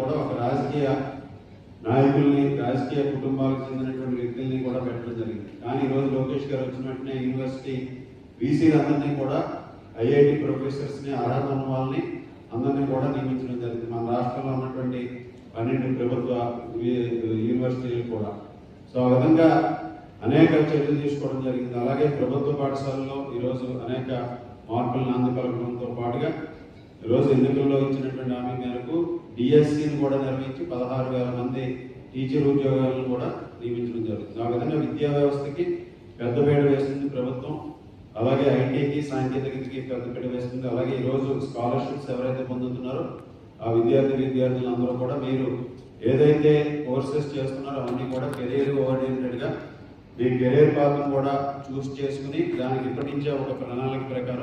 కూడా ఒక రాజకీయ నాయకుల్ని రాజకీయ కుటుంబాలకు చెందినటువంటి వ్యక్తుల్ని కూడా పెట్టడం జరిగింది. కానీ ఈరోజు లోకేష్ గారు వచ్చిన వెంటనే యూనివర్సిటీ వీసీలందరినీ కూడా ఐఐటి ప్రొఫెసర్స్ని అర్హత ఉన్న వాళ్ళని అందరినీ కూడా నియమించడం జరిగింది. మన రాష్ట్రంలో ఉన్నటువంటి పన్నెండు ప్రభుత్వ యూనివర్సిటీలు కూడా. సో ఆ విధంగా అనేక చర్యలు తీసుకోవడం జరిగింది. అలాగే ప్రభుత్వ పాఠశాలలో ఈరోజు అనేక మార్పులను నాంది పాటుగా ఈరోజు ఎన్నికల్లో ఇచ్చినటువంటి హామీ మేరకు డిఎస్సిని కూడా నిర్వహించి పదహారు వేల మంది టీచర్ ఉద్యోగాలను కూడా నియమించడం జరుగుతుంది ఆ విధంగా విద్యా వ్యవస్థకి పెద్దపీట వేస్తుంది ప్రభుత్వం. అలాగే ఐటీకి సాంకేతికతకి పెద్దపీట వేస్తుంది. అలాగే ఈరోజు స్కాలర్షిప్స్ ఎవరైతే పొందుతున్నారో ఆ విద్యార్థి విద్యార్థులందరూ కూడా మీరు ఏదైతే కోర్సెస్ చేస్తున్నారో అవన్నీ కూడా కెరీర్ ఓరియంటెడ్గా మీ కెరీర్ పాత్రను కూడా చూస్ చేసుకుని దానికి ఇప్పటి నుంచే ఒక ప్రణాళిక ప్రకారం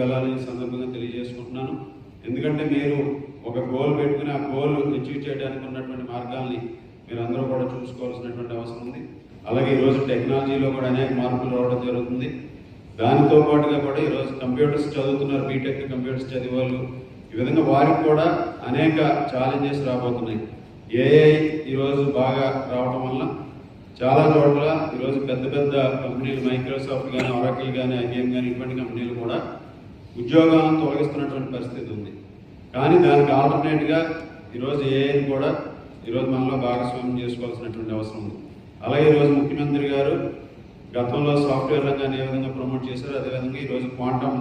వెళ్ళాలని సందర్భంగా తెలియజేసుకుంటున్నాను. ఎందుకంటే మీరు ఒక గోల్ పెట్టుకుని ఆ గోల్ అచీవ్ చేయడానికి ఉన్నటువంటి మార్గాల్ని మీరు అందరూ కూడా చూసుకోవాల్సినటువంటి అవసరం ఉంది. అలాగే ఈరోజు టెక్నాలజీలో కూడా అనేక మార్పులు రావడం జరుగుతుంది. దానితో పాటుగా కూడా ఈరోజు కంప్యూటర్స్ చదువుతున్నారు బీటెక్ కంప్యూటర్స్ చదివే వాళ్ళు. ఈ విధంగా వారికి కూడా అనేక ఛాలెంజెస్ రాబోతున్నాయి. ఏఐ ఈరోజు బాగా రావడం వల్ల చాలా చోట్ల ఈరోజు పెద్ద పెద్ద కంపెనీలు మైక్రోసాఫ్ట్ కానీ ఒరాకిల్ కానీ ఐబిఎం కానీ ఇటువంటి కంపెనీలు కూడా ఉద్యోగాలను తొలగిస్తున్నటువంటి పరిస్థితి ఉంది. కానీ దానికి ఆల్టర్నేట్గా ఈరోజు ఏఐని కూడా ఈరోజు మనలో భాగస్వామ్యం చేసుకోవాల్సినటువంటి అవసరం ఉంది. అలాగే ఈరోజు ముఖ్యమంత్రి గారు గతంలో సాఫ్ట్వేర్ రంగాన్ని ఏ విధంగా ప్రమోట్ చేశారు అదేవిధంగా ఈరోజు క్వాంటమ్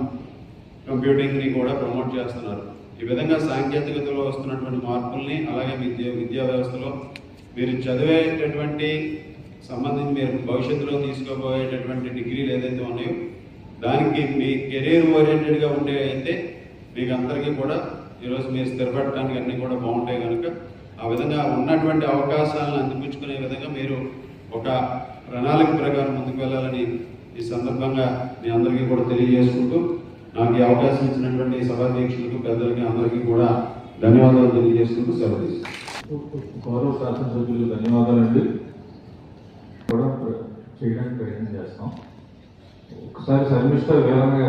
కంప్యూటింగ్ని కూడా ప్రమోట్ చేస్తున్నారు. ఈ విధంగా సాంకేతికతలో వస్తున్నటువంటి మార్పుల్ని అలాగే విద్య విద్యా వ్యవస్థలో మీరు చదివేటటువంటి సంబంధించి మీరు భవిష్యత్తులో తీసుకోబోయేటటువంటి డిగ్రీలు ఏదైతే ఉన్నాయో దానికి మీ కెరీర్ ఓరియంటెడ్గా ఉండే అయితే మీకు అందరికీ కూడా ఈరోజు మీరు స్థిరపడటానికి అన్నీ కూడా బాగుంటాయి కనుక ఆ విధంగా ఉన్నటువంటి అవకాశాలను అందిపుచ్చుకునే విధంగా మీరు ఒక ప్రణాళిక ప్రకారం ముందుకు వెళ్ళాలని ఈ సందర్భంగా మీ అందరికీ కూడా తెలియజేసుకుంటూ నాకు ఈ అవకాశం ఇచ్చినటువంటి సభాధ్యక్షులకు పెద్దలకి అందరికీ కూడా ధన్యవాదాలు తెలియజేసుకుంటూ సెలవు గౌరవ శాసనసభ్యులు ధన్యవాదాలండి. కూడా చేయడానికి ప్రయత్నం చేస్తాం. ఒకసారి శర్మిష్ట వేరంగా